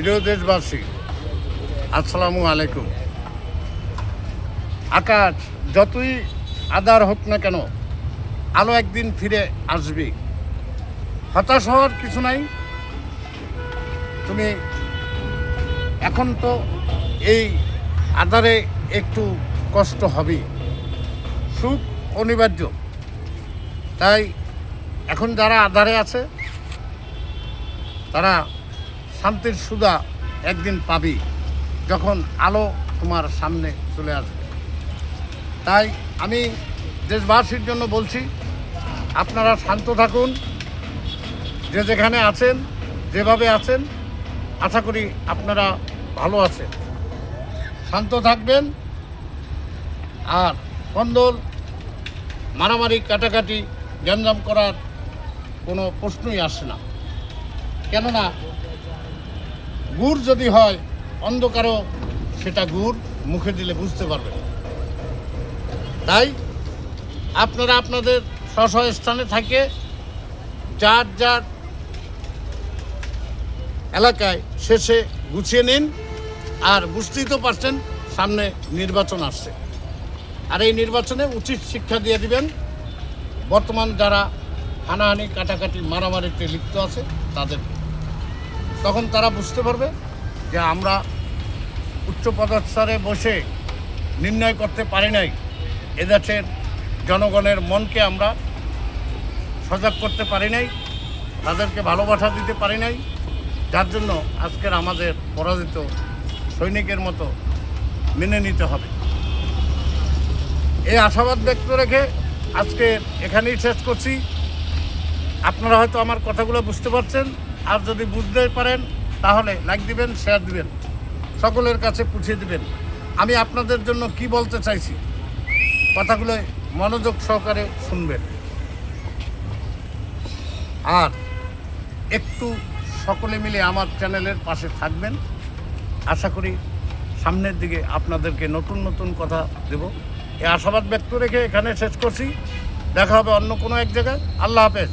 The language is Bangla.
প্রিয় দেশবাসী, আসসালামু আলাইকুম। আকাশ, যতই আদার হোক না কেন, আলো একদিন ফিরে আসবে। হতাশ হওয়ার কিছু নাই। তুমি এখন তো এই আধারে একটু কষ্ট হবে। সুখ অনিবার্য। তাই এখন যারা আধারে আছে, তারা শান্তির সুদা একদিন পাবি যখন আলো তোমার সামনে চলে আসবে। তাই আমি দেশবাসীর জন্য বলছি, আপনারা শান্ত থাকুন, যে যেখানে আছেন, যেভাবে আছেন, আশা করি আপনারা ভালো আছেন। শান্ত থাকবেন, আর কন্দল, মারামারি, কাটাকাটি, গ্যাঞ্জাম করার কোনো প্রশ্নই আসে না। কেননা গুড় যদি হয়, অন্ধকারও সেটা গুড় মুখে দিলে বুঝতে পারবেন। তাই আপনারা আপনাদের স্ব স্থানে থাকে, যার যার এলাকায় শেষে গুছিয়ে নিন, আর বুঝতেই তো পারছেন সামনে নির্বাচন আসছে। আর এই নির্বাচনে উচিত শিক্ষা দিয়ে দিবেন, বর্তমান যারা হানাহানি, কাটাকাটি, মারামারিতে লিপ্ত আছে, তাদের তখন তারা বুঝতে পারবে যে আমরা উচ্চ পদস্তরে বসে নির্ণয় করতে পারি নাই। এদেশের জনগণের মনকে আমরা সজাগ করতে পারি নাই, তাদেরকে ভালোবাসা দিতে পারি নাই, যার জন্য আজকের আমাদের পরাজিত সৈনিকের মতো মেনে নিতে হবে। এই আশাবাদ ব্যক্ত রেখে আজকে এখানেই শেষ করছি। আপনারা হয়তো আমার কথাগুলো বুঝতে পারছেন। আর যদি বুঝতে পারেন, তাহলে লাইক দিবেন শেয়ার দিবেন। সকলের কাছে পুছিয়ে দিবেন। আমি আপনাদের জন্য কি বলতে চাইছি? কথাগুলো মনোযোগ সহকারে শুনবেন। আর একটু সকলে মিলে আমার চ্যানেলের পাশে থাকবেন। আশা করি সামনের দিকে আপনাদেরকে নতুন নতুন কথা দেব। এই আশাবাদ ব্যক্ত রেখে এখানে শেষ করছি। দেখা হবে অন্য কোনো এক জায়গায়। আল্লাহ হাফেজ।